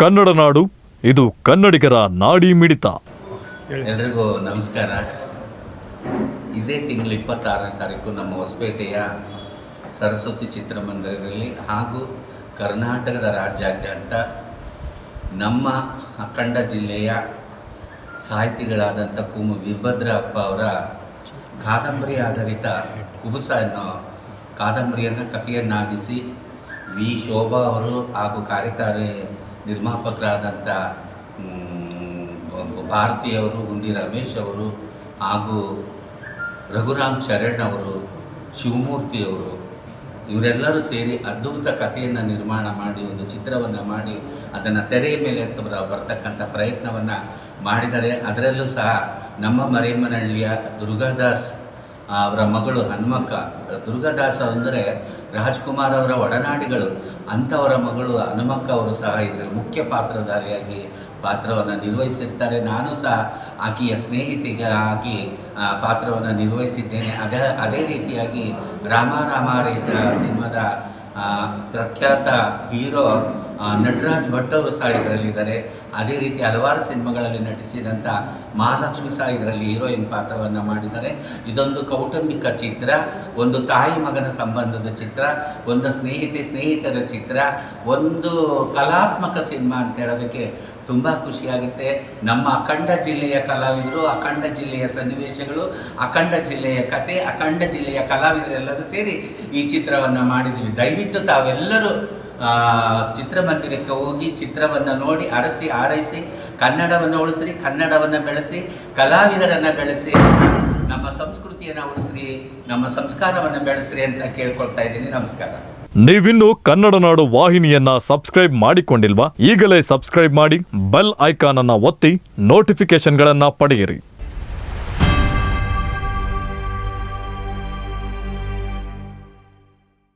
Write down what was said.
ಕನ್ನಡ ನಾಡು, ಇದು ಕನ್ನಡಿಗರ ನಾಡಿ ಮಿಡಿತ. ಎಲ್ರಿಗೂ ನಮಸ್ಕಾರ. ಇದೇ ತಿಂಗಳು ಇಪ್ಪತ್ತಾರನೇ ತಾರೀಕು ನಮ್ಮ ಹೊಸಪೇಟೆಯ ಸರಸ್ವತಿ ಚಿತ್ರಮಂದಿರದಲ್ಲಿ ಹಾಗೂ ಕರ್ನಾಟಕದ ರಾಜ್ಯಾದ್ಯಂತ ನಮ್ಮ ಅಖಂಡ ಜಿಲ್ಲೆಯ ಸಾಹಿತಿಗಳಾದಂಥ ಕುಮು ವೀರಭದ್ರ ಅಪ್ಪ ಅವರ ಕಾದಂಬರಿ ಆಧಾರಿತ ಕುಬುಸ ಅನ್ನೋ ಕಾದಂಬರಿಯನ್ನು ಕಥೆಯನ್ನಾಗಿಸಿ ವಿ ಶೋಭಾ ಅವರು ಹಾಗೂ ಕಾರ್ಯಕಾರಿ ನಿರ್ಮಾಪಕರಾದಂಥ ಭಾರತಿ ಭಾರತಿಯವರು ಗುಂಡಿ ರಮೇಶ್ ಅವರು ಹಾಗೂ ರಘುರಾಮ್ ಶರಣ್ ಅವರು ಶಿವಮೂರ್ತಿಯವರು ಇವರೆಲ್ಲರೂ ಸೇರಿ ಅದ್ಭುತ ಕಥೆಯನ್ನು ನಿರ್ಮಾಣ ಮಾಡಿ, ಒಂದು ಚಿತ್ರವನ್ನು ಮಾಡಿ, ಅದನ್ನು ತೆರೆಯ ಮೇಲೆ ಬರ್ತಕ್ಕಂಥ ಪ್ರಯತ್ನವನ್ನು ಮಾಡಿದರೆ ಅದರಲ್ಲೂ ಸಹ ನಮ್ಮ ಮರೇಮನಹಳ್ಳಿಯ ದುರ್ಗಾದಾಸ್ ಅವರ ಮಗಳು ಹನುಮಕ್ಕ ದುರ್ಗದಾಸ ಅಂದರೆ ರಾಜ್ಕುಮಾರ್ ಅವರ ಒಡನಾಡಿಗಳು. ಅಂಥವರ ಮಗಳು ಹನುಮಕ್ಕ ಅವರು ಸಹ ಇದರಲ್ಲಿ ಮುಖ್ಯ ಪಾತ್ರಧಾರಿಯಾಗಿ ಪಾತ್ರವನ್ನು ನಿರ್ವಹಿಸಿರ್ತಾರೆ. ನಾನು ಸಹ ಆಕೆಯ ಸ್ನೇಹಿತಿಗೆ ಆಗಿ ಪಾತ್ರವನ್ನು ನಿರ್ವಹಿಸಿದ್ದೇನೆ. ಅದೇ ಅದೇ ರೀತಿಯಾಗಿ ರಾಮ ರಾಮ ಸಿನಿಮಾದ ಪ್ರಖ್ಯಾತ ಹೀರೋ ನಟರಾಜ್ ಭಟ್ ಅವರು ಸಹ ಇದರಲ್ಲಿದ್ದಾರೆ. ಅದೇ ರೀತಿ ಹಲವಾರು ಸಿನಿಮಾಗಳಲ್ಲಿ ನಟಿಸಿದಂಥ ಮಹಾಲಕ್ಷ್ಮಿ ಸಹ ಇದರಲ್ಲಿ ಹೀರೋಯಿನ್ ಪಾತ್ರವನ್ನು ಮಾಡಿದ್ದಾರೆ. ಇದೊಂದು ಕೌಟುಂಬಿಕ ಚಿತ್ರ, ಒಂದು ತಾಯಿ ಮಗನ ಸಂಬಂಧದ ಚಿತ್ರ, ಒಂದು ಸ್ನೇಹಿತೆ ಸ್ನೇಹಿತರ ಚಿತ್ರ, ಒಂದು ಕಲಾತ್ಮಕ ಸಿನಿಮಾ ಅಂತ ಹೇಳೋದಕ್ಕೆ ತುಂಬ ಖುಷಿಯಾಗುತ್ತೆ. ನಮ್ಮ ಅಖಂಡ ಜಿಲ್ಲೆಯ ಕಲಾವಿದರು, ಅಖಂಡ ಜಿಲ್ಲೆಯ ಸನ್ನಿವೇಶಗಳು, ಅಖಂಡ ಜಿಲ್ಲೆಯ ಕತೆ, ಅಖಂಡ ಜಿಲ್ಲೆಯ ಕಲಾವಿದರೆಲ್ಲರೂ ಸೇರಿ ಈ ಚಿತ್ರವನ್ನು ಮಾಡಿದ್ದೀವಿ ದಯವಿಟ್ಟು ತಾವೆಲ್ಲರೂ ಚಿತ್ರಮಂದಿರಕ್ಕೆ ಹೋಗಿ ಚಿತ್ರವನ್ನು ನೋಡಿ ಅರಸಿ, ಆರೈಸಿ, ಕನ್ನಡವನ್ನು ಉಳಿಸ್ರಿ, ಕನ್ನಡವನ್ನು ಬೆಳೆಸಿ, ಕಲಾವಿದರನ್ನು ಬೆಳೆಸಿ, ನಮ್ಮ ಸಂಸ್ಕೃತಿಯನ್ನು ಉಳಿಸ್ರಿ, ನಮ್ಮ ಸಂಸ್ಕಾರವನ್ನು ಬೆಳೆಸ್ರಿ ಅಂತ ಕೇಳ್ಕೊಳ್ತಾ ಇದ್ದೀನಿ. ನಮಸ್ಕಾರ. ನೀವಿನ್ನು ಕನ್ನಡ ನಾಡು ವಾಹಿನಿಯನ್ನ ಸಬ್ಸ್ಕ್ರೈಬ್ ಮಾಡಿಕೊಂಡಿಲ್ವಾ? ಈಗಲೇ ಸಬ್ಸ್ಕ್ರೈಬ್ ಮಾಡಿ, ಬೆಲ್ ಐಕಾನ್ ಅನ್ನ ಒತ್ತಿ ನೋಟಿಫಿಕೇಶನ್ಗಳನ್ನ ಪಡೆಯಿರಿ.